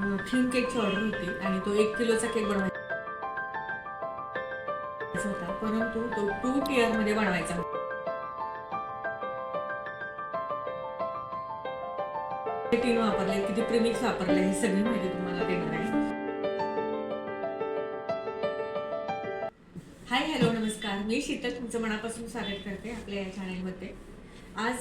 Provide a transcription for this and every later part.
Theme केकची order होती आणि तो एक किलोचा केक बनवायचा होता. परंतु तो टू टिअरमध्ये बनवायचा. होता टीन वापरले किती प्रिमिक्स वापरले ही सगळी माहिती तुम्हाला देणार आहे. हाय हॅलो नमस्कार. मी शीतल तुमचं मनापासून स्वागत करते आपल्या या चॅनलमध्ये आज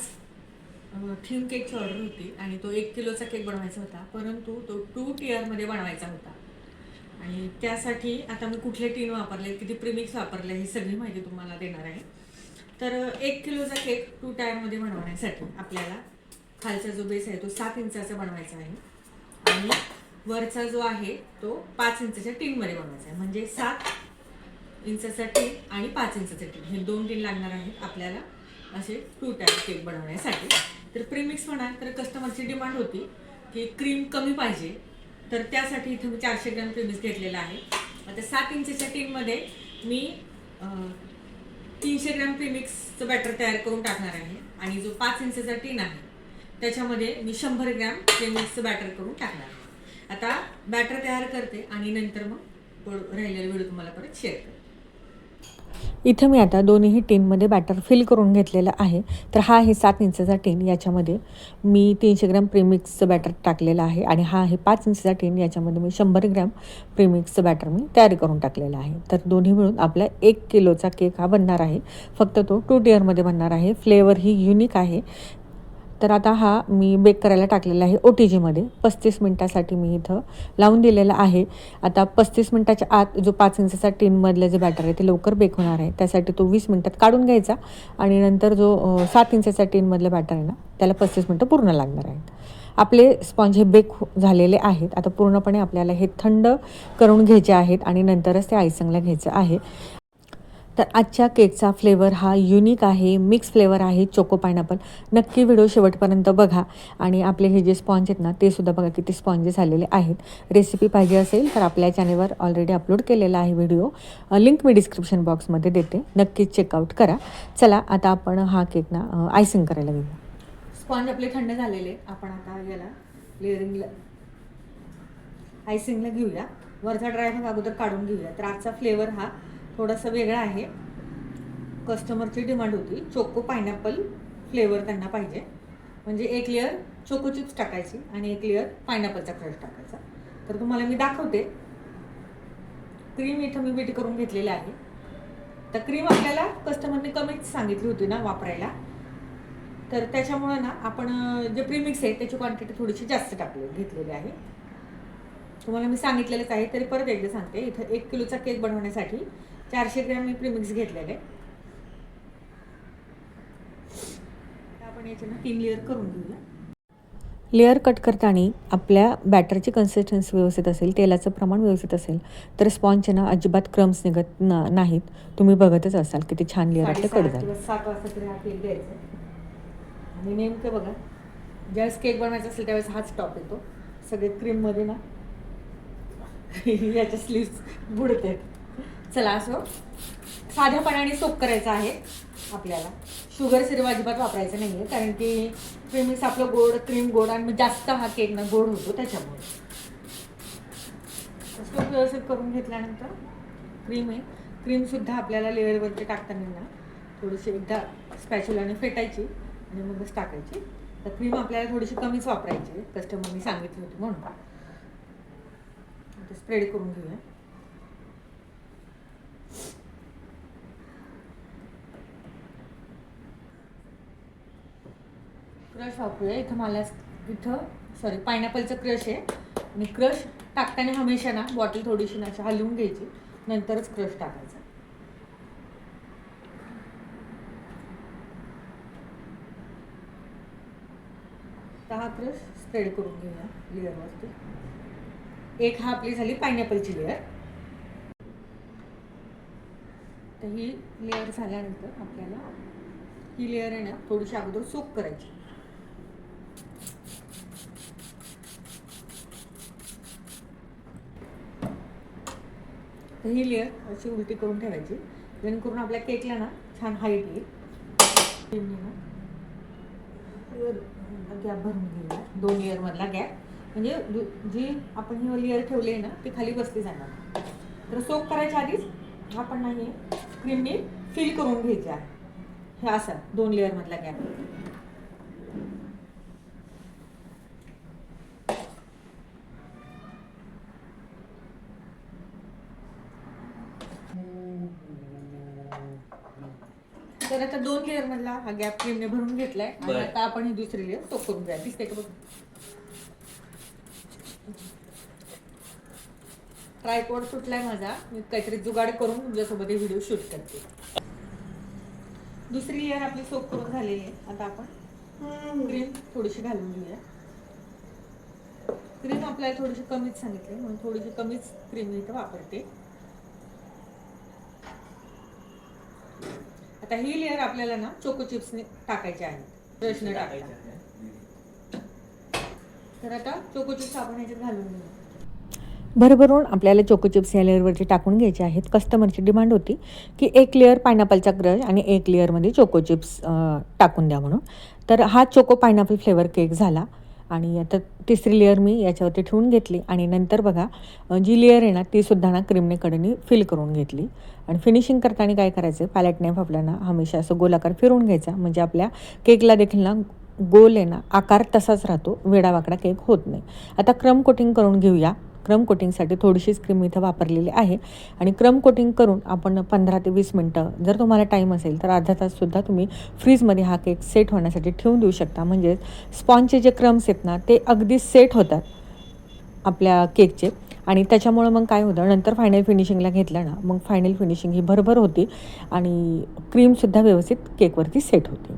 थीम केकची ऑर्डर होती आणि तो एक किलोचा केक बनवायचा होता परंतु तो टू टीयरमध्ये बनवायचा होता. आणि त्यासाठी आता मी कुठले टीन वापरले किती प्रिमिक्स वापरले ही सगळी माहिती तुम्हाला देणार आहे. तर एक किलोचा केक टू टायरमध्ये बनवण्यासाठी आपल्याला खालचा जो बेस आहे तो सात इंचाचा बनवायचा आहे. आणि वरचा जो आहे तो पाच इंचाच्या टीनमध्ये बनवायचा आहे. म्हणजे सात इंचाचा टीन आणि पाच इंचाचा टीन हे दोन टीन लागणार आहेत आपल्याला असे टू टायर केक बनवण्यासाठी. तर प्रीमिक्स म्हणाल तर कस्टमरची डिमांड होती की क्रीम कमी पाहिजे. तर त्यासाठी इथं मी चारशे ग्रॅम प्रीमिक्स घेतलेला आहे. आता सात इंचच्या टीनमध्ये मी तीनशे ग्रॅम प्रीमिक्सचं बॅटर तयार करून टाकणार आहे. आणि जो पाच इंचचा टीन आहे त्याच्यामध्ये मी शंभर ग्रॅम प्रीमिक्सचं बॅटर करून टाकणार आहे. आता बॅटर तयार करते आणि नंतर मग पुढं राहिलेला व्हिडिओ तुम्हाला परत शेअर करते. इथं मी आता दोन्ही टीनमध्ये बॅटर फिल करून घेतलेलं आहे. तर हा आहे सात इंचाचा टीन याच्यामध्ये. मी तीनशे ग्रॅम प्रीमिक्सचं बॅटर टाकलेलं आहे आणि हा आहे पाच इंचाचा टीन याच्यामध्ये मी शंभर ग्रॅम प्रीमिक्सचं बॅटर मी तयार करून टाकलेलं आहे. तर दोन्ही मिळून आपला एक किलोचा केक हा बनणार आहे. फक्त तो टू टिअरमध्ये बनणार आहे. फ्लेवर ही युनिक आहे. तर आता हा मी बेक करायला टाकलेला आहे ओ टी जीमध्ये पस्तीस मिनटासाठी मी इथं लावून दिलेला आहे. आता पस्तीस मिनटाच्या आत जो पाच इंचाचा टीनमधलं जे बॅटर आहे ते लवकर बेक होणार आहे. त्यासाठी तो वीस मिनटात काढून घ्यायचा आणि नंतर जो सात इंचाचा टीनमधलं बॅटर आहे ना त्याला पस्तीस मिनटं पूर्ण लागणार आहेत. आपले स्पॉन्ज हे बेक हो- झालेले आहेत. आता पूर्णपणे आपल्याला हे थंड करून घ्यायचे आहेत आणि नंतरच ते आयसिंगला घ्यायचं आहे. तर आजच्या केकचा फ्लेवर हा युनिक आहे मिक्स फ्लेवर आहे चोको पायनॅपल नक्की व्हिडिओ शेवटपर्यंत बघा. आणि आपले हे जे स्पॉन्ज आहेत ना ते सुद्धा बघा किती स्पॉन्जेस आलेले आहेत. रेसिपी पाहिजे असेल तर आपल्या चॅनेलवर ऑलरेडी अपलोड केलेला आहे व्हिडिओ लिंक मी डिस्क्रिप्शन बॉक्समध्ये देते. नक्कीच चेकआउट करा. चला आता आपण हा केक ना आयसिंग करायला घेऊया. स्पॉन्ज आपले थंड झालेले. आपण आता याला लेअरिंगला आयसिंगला घेऊया. वरचा ड्राय भाग अगोदर काढून घेऊया. तर आजचा फ्लेवर हा थोडासा वेगळा आहे. कस्टमरची डिमांड होती. चोको पायनॅपल फ्लेवर त्यांना पाहिजे. म्हणजे एक लेअर चोको चिप्स टाकायची आणि एक लेअर पायनॅपलचा क्रश टाकायचा. तर तुम्हाला मी दाखवते. क्रीम इथं मी बीट करून घेतलेली आहे. तर क्रीम आपल्याला कस्टमरने कमीच सांगितली होती ना वापरायला. तर त्याच्यामुळं ना आपण जे प्रीमिक्स आहे त्याची क्वांटिटी थोडीशी जास्त टाकली घेतलेली आहे. तुम्हाला मी सांगितलेलंच आहे तरी परत एकदा सांगते. इथं एक किलोचा केक बनवण्यासाठी चारशे ग्रॅम मी प्रीमिक्स घेतलेले. आपण याचे ना तीन लेअर करून घेऊया. लेअर कट करताना आपल्या बॅटरची कन्सिस्टन्सी व्यवस्थित असेल तेलाचं प्रमाण व्यवस्थित असेल तर स्पॉन्जचे ना अजिबात क्रम्स निघत न नाहीत. तुम्ही बघतच असाल किती छान लेअर आपले कट झाले. सात वाजता तरी हा द्यायचा. आणि नेमकं बघा ज्यावेळेस केक बनवायचा असेल त्यावेळेस हाच टॉप येतो. सगळे क्रीममध्ये ना याच्या स्लीव्स बुडते चला असो साध्यापणाने सोप करायचं आहे आपल्याला. शुगर सिरप अजिबात वापरायचं नाही आहे कारण की क्रीमिक्स आपलं गोड क्रीम गोड आणि जास्त हा केक ना गोड होतो त्याच्यामुळे. सोप व्यवस्थित करून घेतल्यानंतर क्रीम आहे. क्रीमसुद्धा आपल्याला लेअरवरती टाकताना ना थोडीशी एकदा स्पॅच्युलाने फेटायची आणि मगच टाकायची. तर क्रीम आपल्याला थोडीशी कमीच वापरायची कस्टमरनी सांगितली होती म्हणून. स्प्रेड करून घेऊया. क्रश वापरूया इथं मला इथं सॉरी पायनॅपलचं क्रश आहे. आणि क्रश टाकताना हमेशा ना बॉटल थोडीशी ना अशी हलवून घ्यायची. नंतरच क्रश टाकायचा. हा क्रश स्प्रेड करून घेऊया लेअरवरती एक हा आपली झाली पायनॅपलची लेअर तर ही लेअर झाल्यानंतर आपल्याला ही लेअर आहे ना थोडीशी अगोदर सोक करायची. तर ही लेअर अशी उलटी करून ठेवायची. जेणेकरून आपल्या केकला ना छान हाईट येईल. गॅप भरून घेऊया. दोन लेअरमधला गॅप म्हणजे दु- जी आपण ही लेअर ठेवली आहे ना ती खाली बसली जाणार. तर सोप करायच्या आधीच आपण नाही क्रीमने फिल करून घ्यायची आहे. हे असं दोन लेअरमधला गॅप तर आता दोन लेअर मधला हा गॅप क्रीमने भरून घेतलाय. आणि बरं. आता आपण ही दुसरी लेअर सोप करून घ्या दिसते का बघ ट्रायपॉड सुटलाय माझा. मी काहीतरी जुगाड करून तुमच्यासोबत हे व्हिडिओ शूट करते. दुसरी लेअर आपली सोप करून झालेली आहे. आता आपण क्रीम थोडीशी घालून घेऊया. क्रीम आपल्याला थोडीशी कमीच सांगितली म्हणून थोडीशी कमीच क्रीम इथं वापरते. आता ही लेअर आपल्याला ना चोको चिप्सने टाकायचे आहे ब्रशने टाकायचा तर आता चोको चिप्स आपण ह्याच्यात घालून घेऊ. भरभरून आपल्याला चोको चिप्स या लेअरवरती टाकून घ्यायचे आहेत. कस्टमरची डिमांड होती की एक लेअर पायनॅपलचा क्रश आणि एक लेअरमध्ये चोको चिप्स टाकून द्या म्हणून. तर हा चोको पायनॅपल फ्लेवर केक झाला. आणि आता तिसरी लेअर मी याच्यावरती ठेवून घेतली. आणि नंतर बघा जी लेअर आहे ना ती सुद्धा ना क्रीमने कडनी फिल करून घेतली. आणि फिनिशिंग करताना काय करायचं? पॅलेट नाईफ आपल्याला हमेशा असं गोलाकार फिरून घ्यायचा. म्हणजे आपल्या केकला देखील ना गोल आहे ना आकार तसाच राहतो. वेडावाकडा केक होत नाही. आता क्रम कोटिंग करून घेऊया. क्रम कोटिंगसाठी थोडीशीच क्रीम इथं वापरलेली आहे. आणि क्रम कोटिंग करून आपण पंधरा ते वीस मिनटं जर तुम्हाला टाईम असेल तर अर्धा ताससुद्धा तुम्ही फ्रीजमध्ये हा केक सेट होण्यासाठी ठेवून देऊ शकता. म्हणजेच स्पॉनचे जे क्रम्स आहेत ना ते अगदी सेट होतात आपल्या केकचे आणि त्याच्यामुळं मग काय होतं नंतर फायनल फिनिशिंगला घेतलं ना मग फायनल फिनिशिंग ही भरभर होती आणि क्रीमसुद्धा व्यवस्थित केकवरती सेट होती.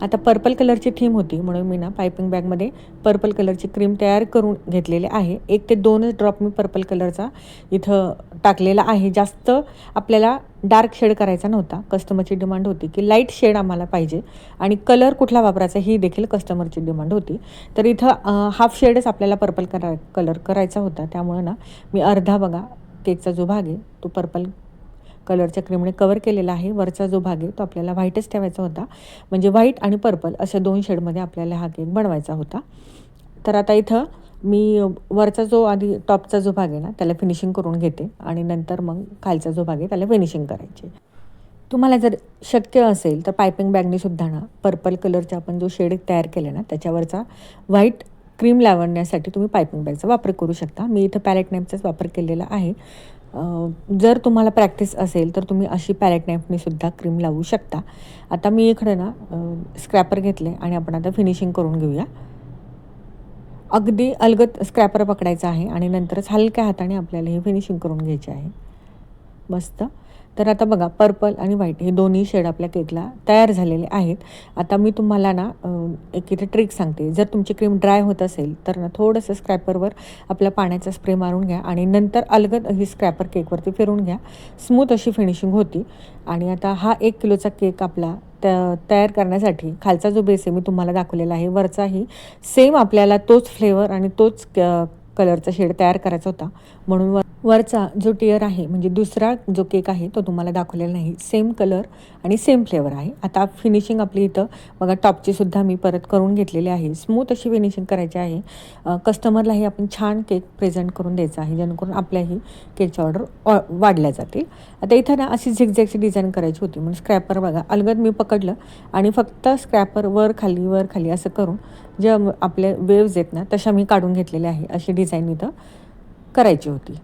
आता पर्पल कलरची थीम होती म्हणून मी ना पायपिंग बॅगमध्ये पर्पल कलरची क्रीम तयार करून घेतलेली आहे. एक ते दोनच ड्रॉप मी पर्पल कलरचा इथं टाकलेला आहे. जास्त आपल्याला डार्क शेड करायचा नव्हता. कस्टमरची डिमांड होती की लाइट शेड आम्हाला पाहिजे आणि कलर कुठला वापरायचा ही देखील कस्टमरची डिमांड होती. तर इथं हाफ शेडच आपल्याला पर्पल करा कलर करायचा होता. त्यामुळं ना मी अर्धा बघा केकचा जो भाग आहे तो पर्पल कलरच्या क्रीमने कवर केलेला आहे. वरचा जो भाग आहे तो आपल्याला व्हाईटच ठेवायचा होता. म्हणजे व्हाईट आणि पर्पल अशा दोन शेडमध्ये आपल्याला हा केक बनवायचा होता. तर आता इथं मी वरचा जो आधी टॉपचा जो भाग आहे ना त्याला फिनिशिंग करून घेते आणि नंतर मग खालचा जो भाग आहे त्याला फिनिशिंग करायची. तुम्हाला जर शक्य असेल तर पायपिंग बॅगने सुद्धा ना पर्पल कलरचा आपण जो शेड तयार केला ना त्याच्यावरचा व्हाईट क्रीम लावण्यासाठी तुम्ही पायपिंग बॅगचा वापर करू शकता. मी इथं पॅलेट नाईफचाच वापर केलेला आहे. जर तुम्हाला प्रॅक्टिस असेल तर तुम्ही अशी पॅलेट नाईफने सुद्धा क्रीम लावू शकता. आता मी इकडे ना स्क्रॅपर घेतले आणि आपण आता फिनिशिंग करून घेऊया. अगदी अलगत स्क्रॅपर पकडायचा आहे आणि नंतरच हलक्या हाताने आपल्याला हे फिनिशिंग करून घ्यायचे आहे. मस्त. तर आता बघा पर्पल आणि व्हाईट हे दोन्ही शेड आपल्या केकला तयार झालेले आहेत. आता मी तुम्हाला ना एक इथे ट्रिक सांगते. जर तुमची क्रीम ड्राय होत असेल तर ना थोडंसं स्क्रॅपरवर आपल्या पाण्याचा स्प्रे मारून घ्या आणि नंतर अलगद ही स्क्रॅपर केकवरती फिरून घ्या. स्मूथ अशी फिनिशिंग होती. आणि आता हा एक किलोचा केक आपला त तयार करण्यासाठी खालचा जो बेस आहे मी तुम्हाला दाखवलेला आहे वरचाही सेम आपल्याला तोच फ्लेवर आणि तोच कलरचा शेड तयार करायचा होता. म्हणून वर वरचा जो टिअर आहे म्हणजे दुसरा जो केक आहे तो तुम्हाला दाखवलेला नाही. सेम कलर आणि सेम फ्लेवर आहे. आता फिनिशिंग आपली इथं बघा टॉपची सुद्धा मी परत करून घेतलेली आहे. स्मूथ अशी फिनिशिंग करायची आहे. कस्टमरलाही आपण छान केक प्रेझेंट करून द्यायचा आहे जेणेकरून आपल्याही केकच्या ऑर्डर वाढल्या जातील. आता इथं ना अशी झिगझॅगची डिझाईन करायची होती. म्हणून स्क्रॅपर बघा अलगद मी पकडलं आणि फक्त स्क्रॅपर वर खाली वर खाली असं करून ज्या आपले वेव्ज आहेत ना तशा मी काढून घेतलेल्या आहे अशी डिझाईन इथं करायची होती.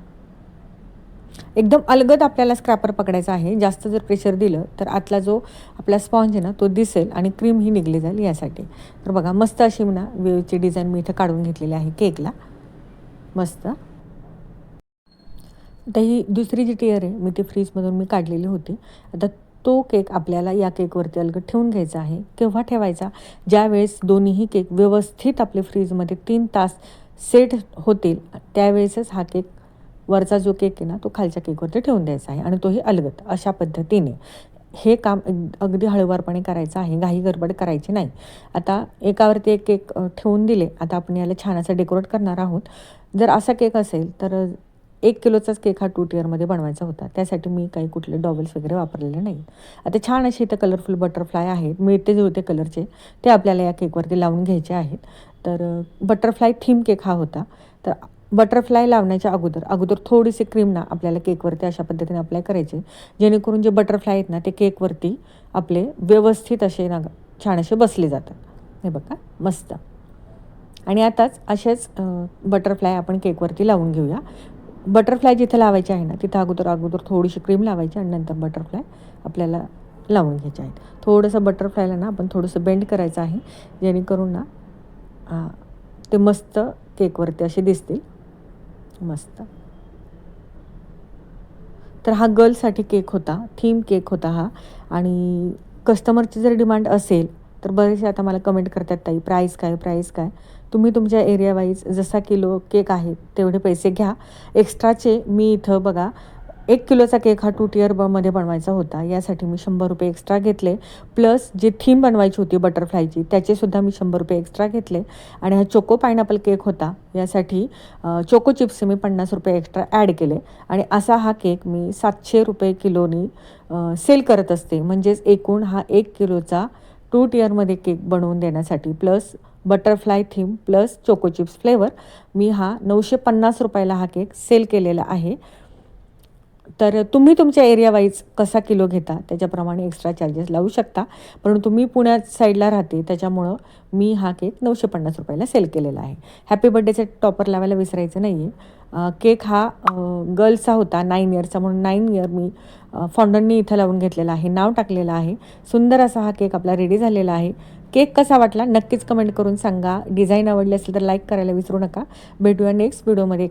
एकदम अलगद आपल्याला स्क्रॅपर पकडायचा आहे जास्त जर प्रेशर दिलं तर आतला जो आपला स्पॉन्ज आहे ना तो दिसेल आणि क्रीम ही निघली जाईल यासाठी. तर बघा मस्त अशी ना वेवची डिझाईन मी इथं काढून घेतलेली आहे केकला मस्त. आता ही दुसरी जी टेअर आहे मी ती फ्रीजमधून मी काढलेली होती. आता तो केक आपल्याला या केकवरती अलगद ठेवून घ्यायचा आहे. केव्हा ठेवायचा? ज्यावेळेस दोन्हीही केक व्यवस्थित आपले फ्रीजमध्ये तीन तास सेट होतील त्यावेळेसच हा केक वरचा जो केक आहे ना तो खालच्या केकवरती ठेवून द्यायचा आहे आणि तोही अलगद अशा पद्धतीने. हे काम अगदी हळूवारपणे करायचं आहे. घाई गडबड करायची नाही. आता एकावरती एक केक ठेवून दिले. आता आपण याला छान असं डेकोरेट करणार आहोत. जर असा केक असेल तर एक किलोचाच केक हा टू टिअरमध्ये बनवायचा होता. त्यासाठी मी काही कुठले डॉबल्स वगैरे वापरलेले नाही. आता छान असे इथं कलरफुल बटरफ्लाय आहेत. मिळते जुळते कलरचे ते आपल्याला या केकवरती लावून घ्यायचे आहेत. तर बटरफ्लाय थीम केक हा होता. तर बटरफ्लाय लावण्याच्या अगोदर अगोदर थोडीशी क्रीम ना आपल्याला केकवरती अशा पद्धतीने अप्लाय करायचे. जेणेकरून जे बटरफ्लाय आहेत ना ते केकवरती आपले व्यवस्थित असे ना छान असे बसले जातात. हे बघा मस्त. आणि आताच असेच बटरफ्लाय आपण केकवरती लावून घेऊया. बटरफ्लाय जिथं लावायचे आहे ना तिथं अगोदर अगोदर थोडीशी क्रीम लावायची आणि नंतर बटरफ्लाय आपल्याला लावून घ्यायचे आहेत. थोडंसं बटरफ्लायला ना आपण थोडंसं बेंड करायचं आहे जेणेकरून ना ते मस्त केकवरती असे दिसतील. मस्त. तर हा गर्लसाठी केक होता थीम केक होता हा. आणि कस्टमरची जर डिमांड असेल तर बरेचसे आता मला कमेंट करतात ताई प्राईस काय प्राईस काय? तुम्ही तुमच्या एरिया वाईज जसा किलो केक आहे तेवढे पैसे घ्या. एक्स्ट्राचे मी इथं बघा एक किलोचा केक हा टू टियरमध्ये बनवायचा होता. यासाठी मी शंभर रुपये एक्स्ट्रा घेतले. प्लस जी थीम बनवायची होती बटरफ्लायची त्याचेसुद्धा मी शंभर रुपये एक्स्ट्रा घेतले. आणि हा चोको पायनॅपल केक होता. यासाठी चोको चिप्स मी पन्नास रुपये एक्स्ट्रा ॲड केले. आणि असा हा केक मी सातशे रुपये किलोनी सेल करत असते. म्हणजेच एकूण हा एक किलोचा टू टिअरमध्ये केक बनवून देण्यासाठी plus butterfly theme plus choco chips flavour मी हा नऊशे पन्नास रुपयाला हा केक सेल केलेला आहे. तर तुम्ही तुमच्या एरिया वाईज कसा किलो घेता त्याच्याप्रमाणे एक्स्ट्रा चार्जेस लावू शकता. परंतु तुम्ही पुण्यात साईडला राहते त्याच्यामुळं मी हा केक नऊशे पन्नास रुपयाला सेल केलेला आहे. हॅपी बड्डेचे टॉपर लावायला विसरायचं नाही आहे केक हा गर्ल्सचा होता नाईन इयरचा म्हणून नाईन इयर मी फॉन्डननी इथं लावून घेतलेला आहे नाव टाकलेलं आहे. सुंदर असा हा केक आपला रेडी झालेला आहे. केक कसा वाटला नक्कीच कमेंट करून सांगा. डिझाईन आवडली असेल तर लाईक करायला विसरू नका. भेटूया नेक्स्ट व्हिडिओमध्ये